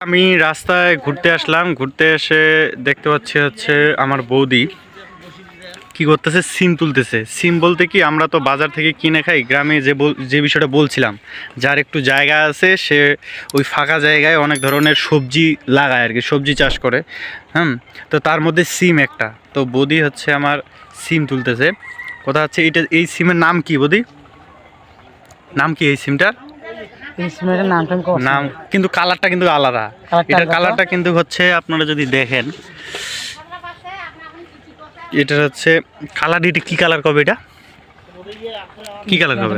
আমি রাস্তায় ঘুরতে আসলাম, ঘুরতে এসে দেখতে পাচ্ছি হচ্ছে আমার বৌদি কি করতেছে? সিম তুলতেছে। সিম বলতে কি, আমরা তো বাজার থেকে কিনে খাই, গ্রামে যে যে বিষয়টা বলছিলাম, যার একটু জায়গা আছে, সে ওই ফাঁকা জায়গায় অনেক ধরনের সবজি লাগায় আর কি, সবজি চাষ করে, হুম? তো তার মধ্যে সিম একটা। তো বৌদি হচ্ছে আমার সিম তুলতেছে। কথা হচ্ছে, এটা, এই সিমের নাম কি বৌদি? নাম কি এই সিমটার? নাম কিন্তু কালারটা কিন্তু আলাদা। এটার কালারটা কিন্তু হচ্ছে আপনারা যদি দেখেন এটা হচ্ছে কালার এটা কি কালার কবে এটা? কি কালার কবে?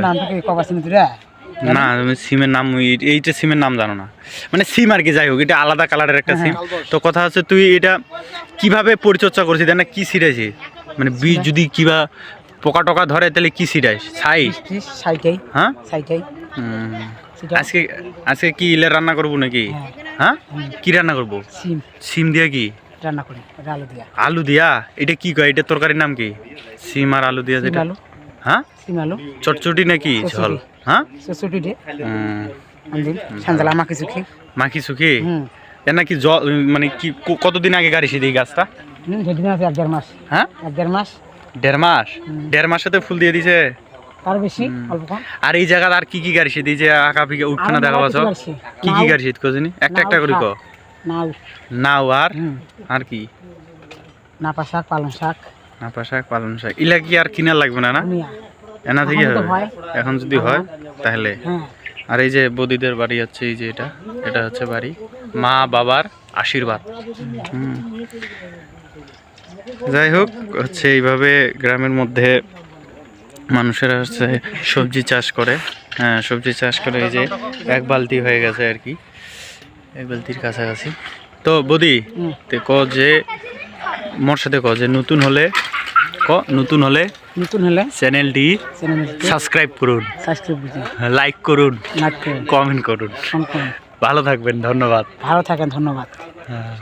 না তুমি সিমের নাম এই- এইটা সিমের নাম জানো না। মানে সিম আর কি যাই হোক এটা আলাদা কালারের একটা সিম। তো কথা হচ্ছে তুই এটা কীভাবে পরিচর্যা করছিস? না কি ছিটাইছিস মানে বীজ যদি কিবা পোকা টোকা ধরে তাহলে কি ছিটাইস ছাই হ্যাঁ? আজকে আজকে কি ইলে রান্না করব নাকি? হ্যাঁ। হ্যাঁ? কি রান্না করব? সিম। সিম দিয়া কি? রান্না করি আলু দিয়া। আলু দিয়া? এটা কি কয়? এটা তরকারির নাম কি? সিম আর আলু দিয়া যেটা আলু। হ্যাঁ? সিম আলু। চটচটি নাকি ঝোল? হ্যাঁ? চুটি দে সান্দালা আমাকে সুখি মাখি সুখি এর নাকি জল মানে কি কতদিন আগে গাড়ি এই গাছটা? দেড় মাস। হ্যাঁ? দেড় মাস। দেড় মাস। দেড় মাসেতে ফুল দিয়ে দিছে? তার বেশি অল্প কম। আর এই জায়গার আর কি কি গাড়ি এই যে আঁকা পিকে উঠখানা দেখা পাচ্ছ? কি কি গাড়ি কোজিনি? একটা একটা করে ক নাও। নাও আর? আর কি? নাপা শাক পালং শাক। নাপা শাক পালন শাক। ইলা কি আর কিনা লাগবে না না? এনা থেকে এখন হবে। এখন যদি হয় তাহলে। হ্যাঁ। আর এই যে বদিদের বাড়ি হচ্ছে এই যে এটা। এটা হচ্ছে বাড়ি। মা বাবার আশীর্বাদ। যাই হোক হচ্ছে এইভাবে গ্রামের মধ্যে মানুষেরা হচ্ছে সবজি চাষ করে। হ্যাঁ সবজি চাষ করে এই যে এক বালতি হয়ে গেছে আর কি। এক বালতির কাছাকাছি। তো বৌদি ক যে মোর সাথে ক যে নতুন হলে ক নতুন হলে নতুন হলে চ্যানেলটি সাবস্ক্রাইব করুন। লাইক করুন। কমেন্ট করুন। করুন। ভালো থাকবেন ধন্যবাদ। ভালো থাকেন ধন্যবাদ। হ্যাঁ।